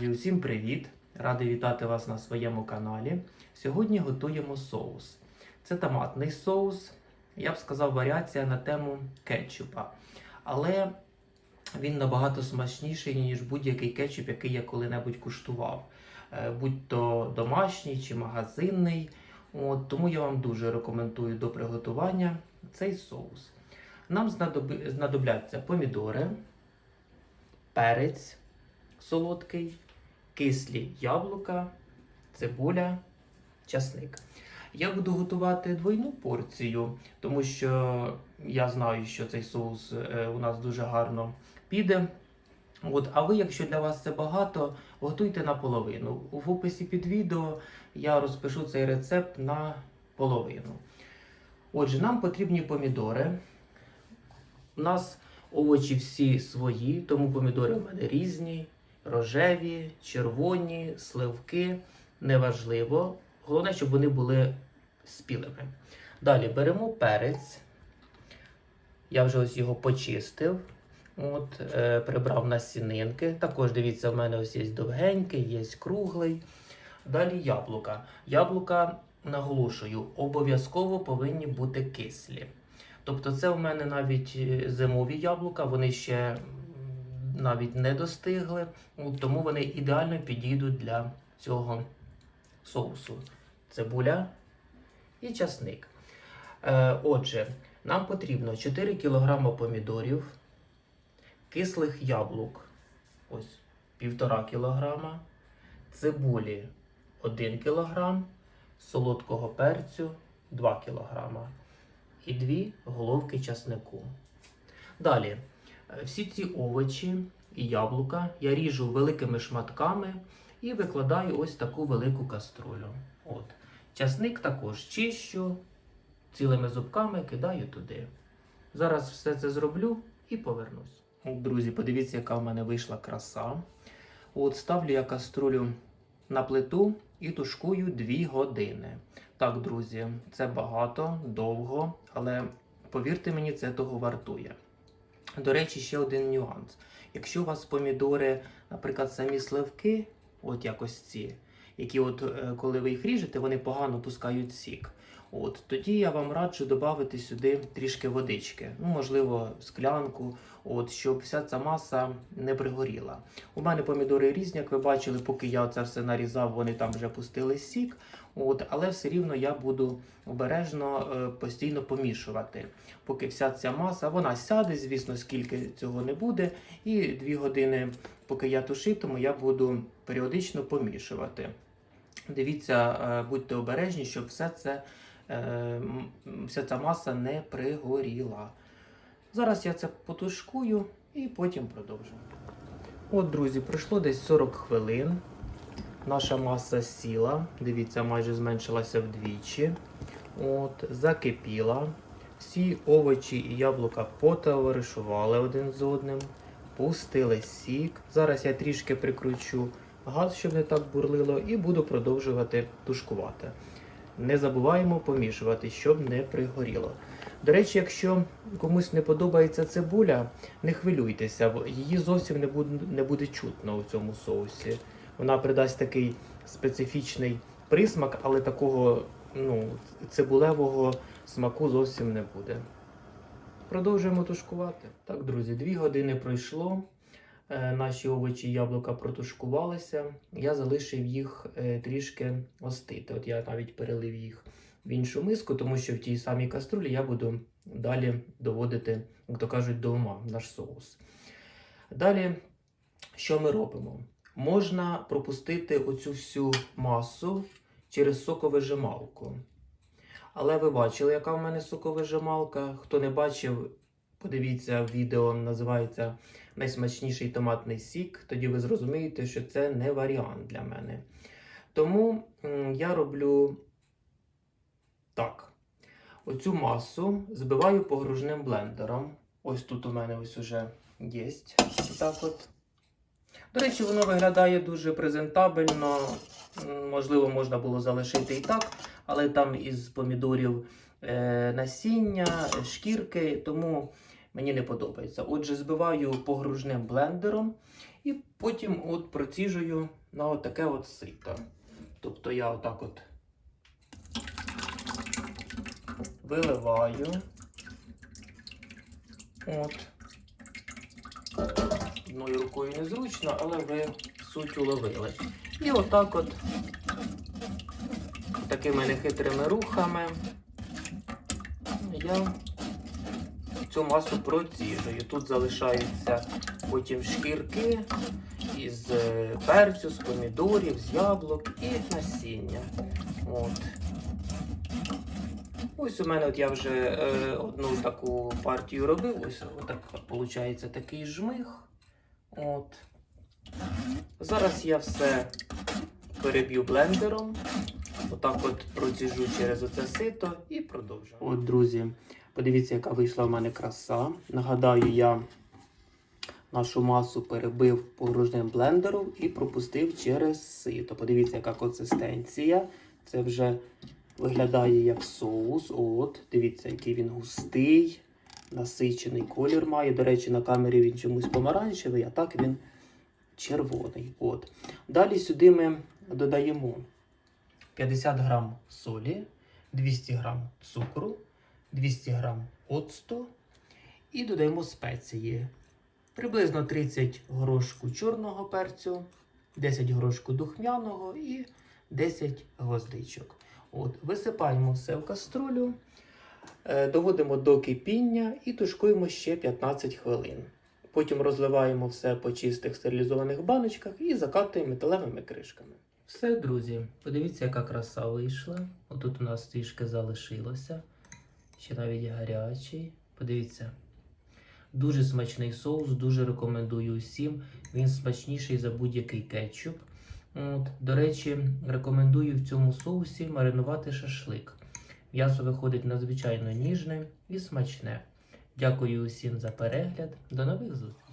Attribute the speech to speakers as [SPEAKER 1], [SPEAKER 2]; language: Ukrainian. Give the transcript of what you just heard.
[SPEAKER 1] Друзі, усім привіт! Радий вітати вас на своєму каналі. Сьогодні готуємо соус. Це томатний соус, я б сказав, варіація на тему кетчупа. Але він набагато смачніший, ніж будь-який кетчуп, який я коли-небудь куштував. Е, Будь то домашній чи магазинний. От, тому я вам дуже рекомендую до приготування цей соус. Нам знадоби- знадобляться помідори, перець солодкий, кислі яблука, цибуля, часник. Я буду готувати двойну порцію, тому що я знаю, що цей соус е, у нас дуже гарно піде. От, а ви, якщо для вас це багато, готуйте наполовину. В описі під відео я розпишу цей рецепт на половину. Отже, нам потрібні помідори. У нас овочі всі свої, тому помідори в мене різні, рожеві, червоні, сливки. Неважливо. Головне, щоб вони були спілими. Далі беремо перець. Я вже ось його почистив. От, е, прибрав насінинки. Також дивіться, в мене ось є довгенький, є круглий. Далі яблука. Яблука, наголошую, обов'язково повинні бути кислі. Тобто, це в мене навіть е, зимові яблука, вони ще навіть не достигли, тому вони ідеально підійдуть для цього соусу. Цибуля і часник. Е, отже, нам потрібно 4 кг помідорів, кислих яблук, ось 1,5 кг, цибулі 1 кг, солодкого перцю 2 кг і 2 головки часнику. Далі, всі ці овочі і яблука я ріжу великими шматками і викладаю ось таку велику каструлю. От. Часник також чищу, цілими зубками кидаю туди. Зараз все це зроблю і повернусь. Друзі, подивіться, яка в мене вийшла краса. От ставлю я каструлю на плиту і тушкую 2 години. Так, друзі, це багато, довго, але повірте мені, це того вартує. До речі, ще один нюанс. Якщо у вас помідори, наприклад, самі сливки, от якось ці, які, от, е, коли ви їх ріжете, вони погано пускають сік. От, тоді я вам раджу додати сюди трішки водички, ну, можливо, склянку, от, щоб вся ця маса не пригоріла. У мене помідори різні, як ви бачили, поки я це все нарізав, вони там вже пустили сік. От, але все рівно я буду обережно е, постійно помішувати. Поки вся ця маса, вона сяде, звісно, скільки цього не буде. І дві години, поки я тушитиму, я буду періодично помішувати. Дивіться, е, будьте обережні, щоб все це, е, вся ця маса не пригоріла. Зараз я це потушкую і потім продовжу. От, друзі, пройшло десь 40 хвилин. Наша маса сіла, дивіться, майже зменшилася вдвічі. От, закипіла. Всі овочі і яблука потоваришували один з одним, пустили сік. Зараз я трішки прикручу газ, щоб не так бурлило, і буду продовжувати тушкувати. Не забуваємо помішувати, щоб не пригоріло. До речі, якщо комусь не подобається цибуля, не хвилюйтеся, її зовсім не буде, не буде чутно у цьому соусі. Вона придасть такий специфічний присмак, але такого ну, цибулевого смаку зовсім не буде. Продовжуємо тушкувати. Так, друзі, дві години пройшло. Е, Наші овочі і яблука протушкувалися. Я залишив їх е, трішки остити. От я навіть перелив їх в іншу миску, тому що в тій самій каструлі я буду далі доводити, як то кажуть, до ума наш соус. Далі, що ми робимо? Можна пропустити оцю всю масу через соковижималку. Але ви бачили, яка в мене соковижималка. Хто не бачив, подивіться відео, називається Найсмачніший томатний сік. Тоді ви зрозумієте, що це не варіант для мене. Тому я роблю так. Оцю масу збиваю погружним блендером. Ось тут у мене ось уже є. Так от. До речі, воно виглядає дуже презентабельно. Можливо, можна було залишити і так, але там із помідорів е, насіння, шкірки, тому мені не подобається. Отже, збиваю погружним блендером і потім от проціжую на от таке от сито. Тобто я отак от виливаю. От. Одною рукою незручно, але ви суть уловили. І отак от такими нехитрими рухами я цю масу проціжую. Тут залишаються потім шкірки із е, перцю, з помідорів, з яблук і насіння. От. Ось у мене от я вже е, одну таку партію робив. Ось отак виходить такий жмих. От. Зараз я все переб'ю блендером. Отак от проціжу через оце сито і продовжу. От, друзі, подивіться, яка вийшла в мене краса. Нагадаю, я нашу масу перебив погружним блендером і пропустив через сито. Подивіться, яка консистенція. Це вже виглядає як соус. От, дивіться, який він густий, насичений колір має. До речі, на камері він чомусь помаранчевий, а так він червоний. От. Далі сюди ми додаємо 50 грам солі, 200 грам цукру, 200 грам оцту і додаємо спеції. Приблизно 30 горошку чорного перцю, 10 горошку духмяного і 10 гвоздичок. От, висипаємо все в каструлю, доводимо до кипіння і тушкуємо ще 15 хвилин. Потім розливаємо все по чистих стерилізованих баночках і закатуємо металевими кришками. Все, друзі, подивіться, яка краса вийшла. Отут у нас трішки залишилося. Ще навіть гарячий. Подивіться. Дуже смачний соус, дуже рекомендую усім. Він смачніший за будь-який кетчуп. От, до речі, рекомендую в цьому соусі маринувати шашлик. М'ясо виходить надзвичайно ніжне і смачне. Дякую усім за перегляд. До нових зустрічей!